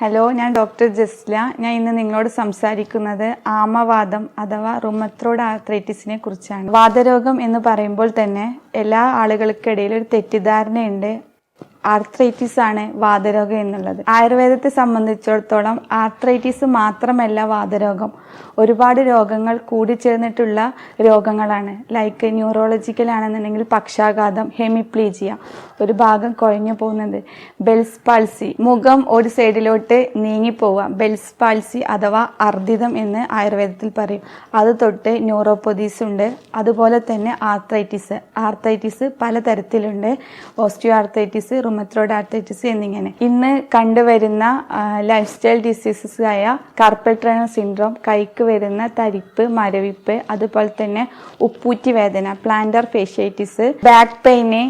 Hello ഞാൻ doctor Jasla. ഞാൻ ഇന്ന് നിങ്ങളോട് സംസാരിക്കുന്നത് ആമവാദം അഥവാ റുമത്രോഡ് ആർത്രൈറ്റിസിനെ കുറിച്ചാണ്. വാദരോഗം എന്ന് പറയുമ്പോൾ തന്നെ എല്ലാ ആളുകൾക്കിടയിൽ ഒരു തെറ്റിദ്ധാരണയുണ്ട്. ആർത്രൈറ്റിസ് ആണ് വാതരോഗം എന്നുള്ളത്. ആയുർവേദത്തെ സംബന്ധിച്ചിടത്തോളം ആർത്രൈറ്റിസ് മാത്രമല്ല വാതരോഗം. ഒരുപാട് രോഗങ്ങൾ കൂടി കൂടിച്ചേർന്നിട്ടുള്ള രോഗങ്ങളാണ്. ലൈക്ക് ന്യൂറോളജിക്കൽ ആണെന്നുണ്ടെങ്കിൽ പക്ഷാഘാതം ഹെമിപ്ലീജിയ ഒരു ഭാഗം കുഴഞ്ഞു പോകുന്നത്. ബെൽസ് പാൾസി മുഖം ഒരു സൈഡിലോട്ട് നീങ്ങിപ്പോവുക ബെൽസ് പാൾസി അഥവാ അർദ്ധിതം എന്ന് ആയുർവേദത്തിൽ പറയും. അത് തൊട്ട് ന്യൂറോപ്പൊതീസ് ഉണ്ട്. അതുപോലെ തന്നെ ആർത്രൈറ്റിസ് ആർത്രൈറ്റിസ് പലതരത്തിലുണ്ട്. ഓസ്റ്റിയോ ആർത്രൈറ്റിസ് റുമത്രോഡ് ആർത്രൈറ്റിസ് എന്നിങ്ങനെ. ഇന്ന് കണ്ടുവരുന്ന ലൈഫ് സ്റ്റൈൽ ഡിസീസസ് ആയ കാർപ്പൽ ട്രൈനൽ സിൻഡ്രോം കൈക്ക് വരുന്ന തരിപ്പ് മരവിപ്പ് അതുപോലെ തന്നെ ഉപ്പൂറ്റി വേദന പ്ലാന്റർ ഫേഷ്യൈറ്റിസ് ബാക്ക് പെയിന്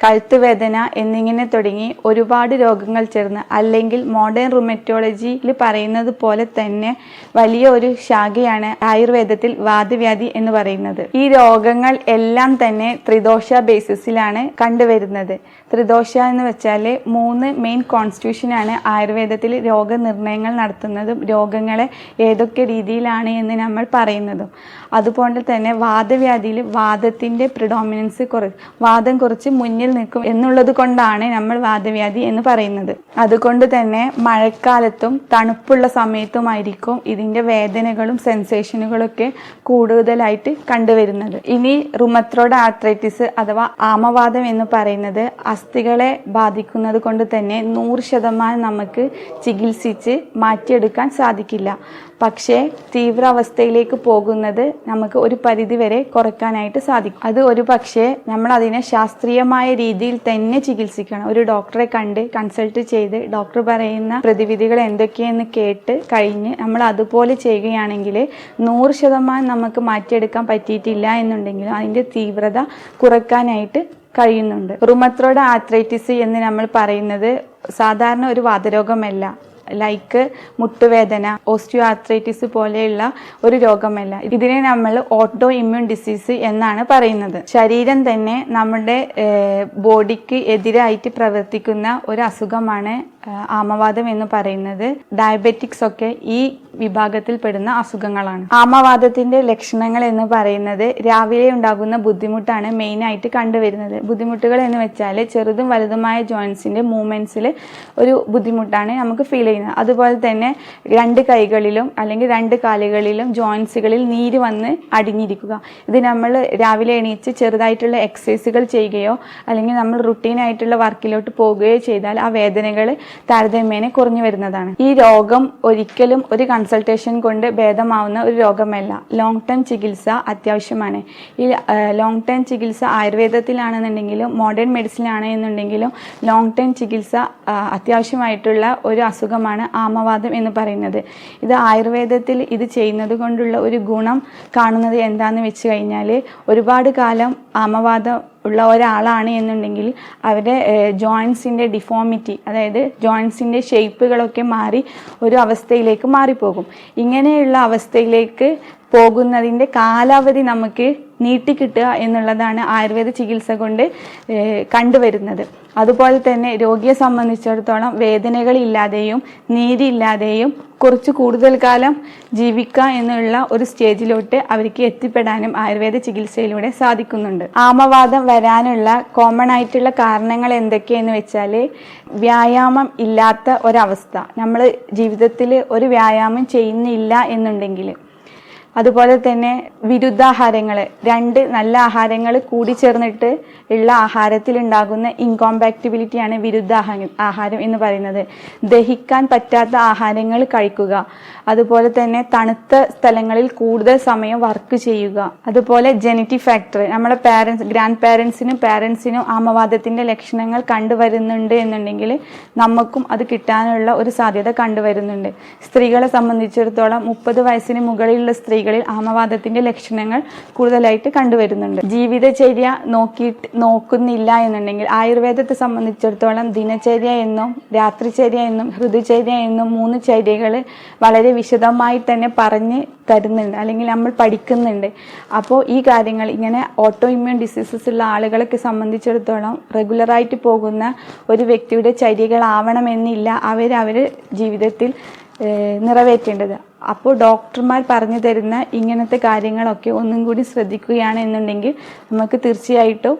കഴുത്ത് വേദന എന്നിങ്ങനെ തുടങ്ങി ഒരുപാട് രോഗങ്ങൾ ചേർന്ന് അല്ലെങ്കിൽ മോഡേൺ റുമറ്റോളജിയിൽ പറയുന്നത് പോലെ തന്നെ വലിയ ഒരു ശാഖയാണ് ആയുർവേദത്തിൽ വാദവ്യാധി എന്ന് പറയുന്നത്. ഈ രോഗങ്ങൾ എല്ലാം തന്നെ ത്രിദോഷ ബേസിസിലാണ് കണ്ടുവരുന്നത്. ത്രിദോഷ എന്ന് വെച്ചാൽ മൂന്ന് മെയിൻ കോൺസ്റ്റിറ്റ്യൂഷനാണ് ആയുർവേദത്തിൽ രോഗനിർണയങ്ങൾ നടത്തുന്നതും രോഗങ്ങളെ ഏതൊക്കെ രീതിയിലാണ് എന്ന് നമ്മൾ പറയുന്നതും. അതുപോലെ തന്നെ വാദവ്യാധിയിൽ വാദത്തിന്റെ പ്രിഡോമിനൻസ് കുറ വാദം കുറച്ച് മുന്നിൽ നിൽക്കും എന്നുള്ളത് കൊണ്ടാണ് നമ്മൾ വാദവ്യാധി എന്ന് പറയുന്നത്. അതുകൊണ്ട് തന്നെ മഴക്കാലത്തും തണുപ്പുള്ള സമയത്തുമായിരിക്കും ഇതിന്റെ വേദനകളും സെൻസേഷനുകളൊക്കെ കൂടുതലായിട്ട് കണ്ടുവരുന്നത്. ഇനി റുമത്രോഡ് ആർത്രൈറ്റിസ് അഥവാ ആമവാദം എന്ന് പറയുന്നത് അസ്ഥികളെ ബാധിക്കുന്നത് കൊണ്ട് തന്നെ നൂറ് ശതമാനം നമുക്ക് ചികിത്സിച്ച് മാറ്റിയെടുക്കാൻ സാധിക്കില്ല. പക്ഷേ തീവ്രാവസ്ഥയിലേക്ക് പോകുന്നത് നമുക്ക് ഒരു പരിധിവരെ കുറയ്ക്കാനായിട്ട് സാധിക്കും. അത് ഒരു പക്ഷേ നമ്മൾ അതിനെ ശാസ്ത്രീയമായ രീതിയിൽ തന്നെ ചികിത്സിക്കണം. ഒരു ഡോക്ടറെ കണ്ട് കൺസൾട്ട് ചെയ്ത് ഡോക്ടർ പറയുന്ന പ്രതിവിധികൾ എന്തൊക്കെയെന്ന് കേട്ട് കഴിഞ്ഞ് നമ്മൾ അതുപോലെ ചെയ്യുകയാണെങ്കിൽ നൂറ് ശതമാനം നമുക്ക് മാറ്റിയെടുക്കാൻ പറ്റിയിട്ടില്ല എന്നുണ്ടെങ്കിൽ അതിന്റെ തീവ്രത കുറയ്ക്കാനായിട്ട് കഴിയുന്നുണ്ട്. റുമത്രോഡ് ആത്രൈറ്റിസ് എന്ന് നമ്മൾ പറയുന്നത് സാധാരണ ഒരു വാതരോഗമല്ല. ലൈക്ക് മുട്ടുവേദന ഓസ്റ്റിയോആർത്രൈറ്റിസ് പോലെയുള്ള ഒരു രോഗമല്ല. ഇതിനെ നമ്മൾ ഓട്ടോ ഇമ്മ്യൂൺ ഡിസീസ് എന്നാണ് പറയുന്നത്. ശരീരം തന്നെ നമ്മുടെ ബോഡിക്ക് എതിരായിട്ട് പ്രവർത്തിക്കുന്ന ഒരു അസുഖമാണ് ആമവാദം എന്ന് പറയുന്നത് ഡയബറ്റിക്സ് ഒക്കെ ഈ വിഭാഗത്തിൽ പെടുന്ന അസുഖങ്ങളാണ്. ആമവാദത്തിന്റെ ലക്ഷണങ്ങൾ എന്ന് പറയുന്നത് രാവിലെ ഉണ്ടാകുന്ന ബുദ്ധിമുട്ടാണ് മെയിൻ ആയിട്ട് കണ്ടുവരുന്നത്. ബുദ്ധിമുട്ടുകൾ എന്ന് വെച്ചാൽ ചെറുതും വലുതുമായ ജോയിൻസിന്റെ മൂവ്മെന്റ്സിൽ ഒരു ബുദ്ധിമുട്ടാണ് നമുക്ക് ഫീൽ ചെയ്യുന്നത്. അതുപോലെ തന്നെ രണ്ട് കൈകളിലും അല്ലെങ്കിൽ രണ്ട് കാലുകളിലും ജോയിൻസുകളിൽ നീര് വന്ന് അടിഞ്ഞിരിക്കുക. ഇത് നമ്മൾ രാവിലെ എണീച്ച് ചെറുതായിട്ടുള്ള എക്സസൈസുകൾ ചെയ്യുകയോ അല്ലെങ്കിൽ നമ്മൾ റുട്ടീൻ ആയിട്ടുള്ള വർക്കിലോട്ട് പോകുകയോ ചെയ്താൽ ആ വേദനകൾ താരതമ്യേന കുറഞ്ഞു വരുന്നതാണ്. ഈ രോഗം ഒരിക്കലും ഒരു കൺസൾട്ടേഷൻ കൊണ്ട് ഭേദമാവുന്ന ഒരു രോഗമല്ല. ലോങ് ടേം ചികിത്സ അത്യാവശ്യമാണ്. ഈ ലോങ് ടേം ചികിത്സ ആയുർവേദത്തിലാണെന്നുണ്ടെങ്കിലും മോഡേൺ മെഡിസിനാണ് എന്നുണ്ടെങ്കിലും ലോങ് ടേം ചികിത്സ അത്യാവശ്യമായിട്ടുള്ള ഒരു അസുഖമാണ് ആമവാദം എന്ന് പറയുന്നത്. ഇത് ആയുർവേദത്തിൽ ഇത് ചെയ്യുന്നത് കൊണ്ടുള്ള ഒരു ഗുണം കാണുന്നത് എന്താണെന്ന് വെച്ച് കഴിഞ്ഞാൽ ഒരുപാട് കാലം ആമവാദം ഉള്ള ഒരാളാണ് എന്നുണ്ടെങ്കിൽ അവരുടെ ജോയിൻസിന്റെ ഡിഫോമിറ്റി അതായത് ജോയിൻസിന്റെ ഷേപ്പുകളൊക്കെ മാറി ഒരു അവസ്ഥയിലേക്ക് മാറിപ്പോകും. ഇങ്ങനെയുള്ള അവസ്ഥയിലേക്ക് പോകുന്നതിന്റെ കാലാവധി നമുക്ക് നീട്ടിക്കിട്ടുക എന്നുള്ളതാണ് ആയുർവേദ ചികിത്സ കൊണ്ട് കണ്ടുവരുന്നത്. അതുപോലെ തന്നെ രോഗിയെ സംബന്ധിച്ചിടത്തോളം വേദനകളില്ലാതെയും നീരില്ലാതെയും കുറച്ച് കൂടുതൽ കാലം ജീവിക്കുക എന്നുള്ള ഒരു സ്റ്റേജിലോട്ട് അവർക്ക് എത്തിപ്പെടാനും ആയുർവേദ ചികിത്സയിലൂടെ സാധിക്കുന്നുണ്ട്. ആമവാദം വരാനുള്ള കോമൺ ആയിട്ടുള്ള കാരണങ്ങൾ എന്തൊക്കെയെന്ന് വെച്ചാൽ വ്യായാമം ഇല്ലാത്ത ഒരവസ്ഥ. നമ്മൾ ജീവിതത്തിൽ ഒരു വ്യായാമം ചെയ്യുന്നില്ല എന്നുണ്ടെങ്കിൽ അതുപോലെ തന്നെ വിരുദ്ധാഹാരങ്ങൾ രണ്ട് നല്ല ആഹാരങ്ങൾ കൂടിച്ചേർന്നിട്ട് ഉള്ള ആഹാരത്തിൽ ഉണ്ടാകുന്ന ഇൻകോമ്പാക്റ്റിബിലിറ്റിയാണ് വിരുദ്ധ ആഹാരം എന്ന് പറയുന്നത്. ദഹിക്കാൻ പറ്റാത്ത ആഹാരങ്ങൾ കഴിക്കുക. അതുപോലെ തന്നെ തണുത്ത സ്ഥലങ്ങളിൽ കൂടുതൽ സമയം വർക്ക് ചെയ്യുക. അതുപോലെ ജനറ്റിക് ഫാക്ടർ നമ്മുടെ പാരൻസ് ഗ്രാൻഡ് പാരൻസിനും പാരൻസിനും ആമവാദത്തിന്റെ ലക്ഷണങ്ങൾ കണ്ടുവരുന്നുണ്ട് എന്നുണ്ടെങ്കിൽ നമുക്കും അത് കിട്ടാനുള്ള ഒരു സാധ്യത കണ്ടുവരുന്നുണ്ട്. സ്ത്രീകളെ സംബന്ധിച്ചിടത്തോളം മുപ്പത് വയസ്സിന് മുകളിലുള്ള സ്ത്രീകൾ സ്ത്രീകളിൽ ആമവാദത്തിന്റെ ലക്ഷണങ്ങൾ കൂടുതലായിട്ട് കണ്ടുവരുന്നുണ്ട്. ജീവിതചര്യ നോക്കിയിട്ട് നോക്കുന്നില്ല എന്നുണ്ടെങ്കിൽ ആയുർവേദത്തെ സംബന്ധിച്ചിടത്തോളം ദിനചര്യ എന്നും രാത്രിചര്യ എന്നും ഋതുചര്യ എന്നും മൂന്ന് ചര്യകൾ വളരെ വിശദമായി തന്നെ പറഞ്ഞ് തരുന്നുണ്ട്. അല്ലെങ്കിൽ നമ്മൾ പഠിക്കുന്നുണ്ട്. അപ്പോൾ ഈ കാര്യങ്ങൾ ഇങ്ങനെ ഓട്ടോ ഇമ്മ്യൂൺ ഡിസീസസ് ഉള്ള ആളുകളൊക്കെ സംബന്ധിച്ചിടത്തോളം റെഗുലറായിട്ട് പോകുന്ന ഒരു വ്യക്തിയുടെ ചര്യകളാവണമെന്നില്ല. അവർ ജീവിതത്തിൽ നിറവേറ്റേണ്ടത്. അപ്പോൾ ഡോക്ടർമാർ പറഞ്ഞു തരുന്ന ഇങ്ങനത്തെ കാര്യങ്ങളൊക്കെ ഒന്നും കൂടി ശ്രദ്ധിക്കുകയാണ് എന്നുണ്ടെങ്കിൽ നമുക്ക് തീർച്ചയായിട്ടും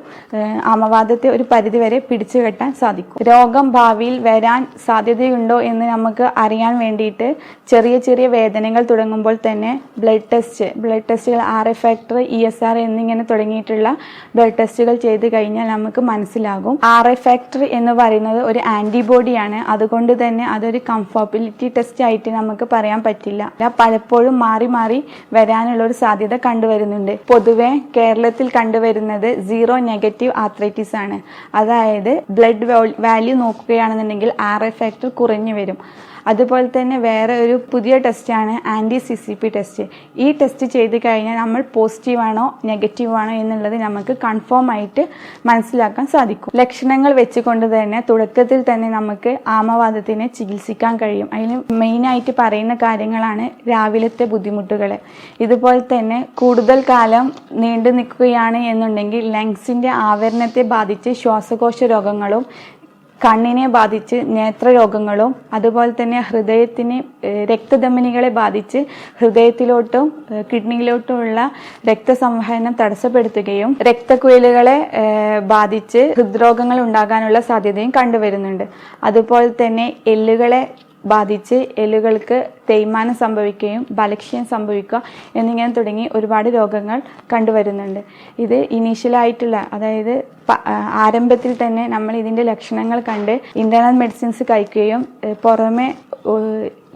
അമവാദത്തെ ഒരു പരിധിവരെ പിടിച്ചു കെട്ടാൻ സാധിക്കും. രോഗം ഭാവിയിൽ വരാൻ സാധ്യതയുണ്ടോ എന്ന് നമുക്ക് അറിയാൻ വേണ്ടിയിട്ട് ചെറിയ ചെറിയ വേദനകൾ തുടങ്ങുമ്പോൾ തന്നെ ബ്ലഡ് ടെസ്റ്റ് ബ്ലഡ് ടെസ്റ്റുകൾ R F factor E S R എന്നിങ്ങനെ തുടങ്ങിയിട്ടുള്ള ബ്ലഡ് ടെസ്റ്റുകൾ ചെയ്ത് കഴിഞ്ഞാൽ നമുക്ക് മനസ്സിലാകും. ആർ എഫ് ഫാക്ടർ എന്ന് പറയുന്നത് ഒരു ആന്റിബോഡിയാണ് അതുകൊണ്ട് തന്നെ അതൊരു കംഫർട്ടബിലിറ്റി ടെസ്റ്റ് ആയിട്ട് നമുക്ക് പറയാൻ പറ്റില്ല. അല്ല, പലപ്പോഴും മാറി മാറി വരാനുള്ള ഒരു സാധ്യത കണ്ടുവരുന്നുണ്ട്. പൊതുവെ കേരളത്തിൽ കണ്ടുവരുന്നത് സീറോ നെഗറ്റീവ് ആത്രൈറ്റിസ് ആണ്. അതായത് ബ്ലഡ് വാല്യൂ നോക്കുകയാണെന്നുണ്ടെങ്കിൽ ആർ എഫ് ഫാക്ടർ കുറഞ്ഞു വരും. അതുപോലെ തന്നെ വേറെ ഒരു പുതിയ ടെസ്റ്റാണ് anti C C P test ഈ ടെസ്റ്റ് ചെയ്ത് കഴിഞ്ഞാൽ നമ്മൾ പോസിറ്റീവ് ആണോ നെഗറ്റീവ് ആണോ എന്നുള്ളത് നമുക്ക് കൺഫേം ആയിട്ട് മനസ്സിലാക്കാൻ സാധിക്കും. ലക്ഷണങ്ങൾ വെച്ചുകൊണ്ട് തന്നെ തുടക്കത്തിൽ തന്നെ നമുക്ക് ആമവാദത്തിനെ ചികിത്സിക്കാൻ കഴിയും. അതിന് മെയിനായിട്ട് പറയുന്ന കാര്യങ്ങളാണ് രാവിലത്തെ ബുദ്ധിമുട്ടുകൾ. ഇതുപോലെ തന്നെ കൂടുതൽ കാലം നീണ്ടു നിൽക്കുകയാണ് എന്നുണ്ടെങ്കിൽ ലങ്സിന്റെ ആവരണത്തെ ബാധിച്ച് ശ്വാസകോശ രോഗങ്ങളും കണ്ണിനെ ബാധിച്ച് നേത്രരോഗങ്ങളും അതുപോലെ തന്നെ ഹൃദയത്തിന് രക്തധമനികളെ ബാധിച്ച് ഹൃദയത്തിലോട്ടും കിഡ്നിയിലോട്ടുമുള്ള രക്തസംവഹനം തടസ്സപ്പെടുത്തുകയും രക്തക്കുഴലുകളെ ബാധിച്ച് ഹൃദ്രോഗങ്ങൾ ഉണ്ടാകാനുള്ള സാധ്യതയും കണ്ടുവരുന്നുണ്ട്. അതുപോലെ തന്നെ എല്ലുകളെ ബാധിച്ച് എല്ലുകൾക്ക് തേയ്മാനം സംഭവിക്കുകയും ബലക്ഷ്യം സംഭവിക്കുക എന്നിങ്ങനെ തുടങ്ങി ഒരുപാട് രോഗങ്ങൾ കണ്ടുവരുന്നുണ്ട്. ഇത് ഇനീഷ്യലായിട്ടുള്ള അതായത് ആരംഭത്തിൽ തന്നെ നമ്മൾ ഇതിന്റെ ലക്ഷണങ്ങൾ കണ്ട് ഇന്റർണൽ മെഡിസിൻസ് കഴിക്കുകയും പുറമെ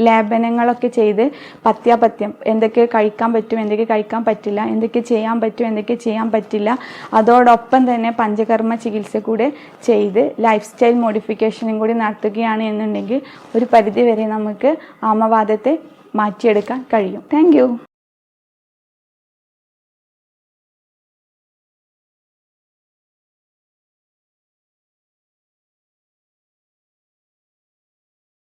ലേപനങ്ങളൊക്കെ ചെയ്ത് പത്യാപത്യം എന്തൊക്കെ കഴിക്കാൻ പറ്റും എന്തൊക്കെ കഴിക്കാൻ പറ്റില്ല എന്തൊക്കെ ചെയ്യാൻ പറ്റും എന്തൊക്കെ ചെയ്യാൻ പറ്റില്ല അതോടൊപ്പം തന്നെ പഞ്ചകർമ്മ ചികിത്സ കൂടെ ചെയ്ത് ലൈഫ് സ്റ്റൈൽ മോഡിഫിക്കേഷനും കൂടി നടത്തുകയാണ് എന്നുണ്ടെങ്കിൽ ഒരു പരിധിവരെ നമുക്ക് ആമവാദത്തെ മാറ്റിയെടുക്കാൻ കഴിയും. താങ്ക്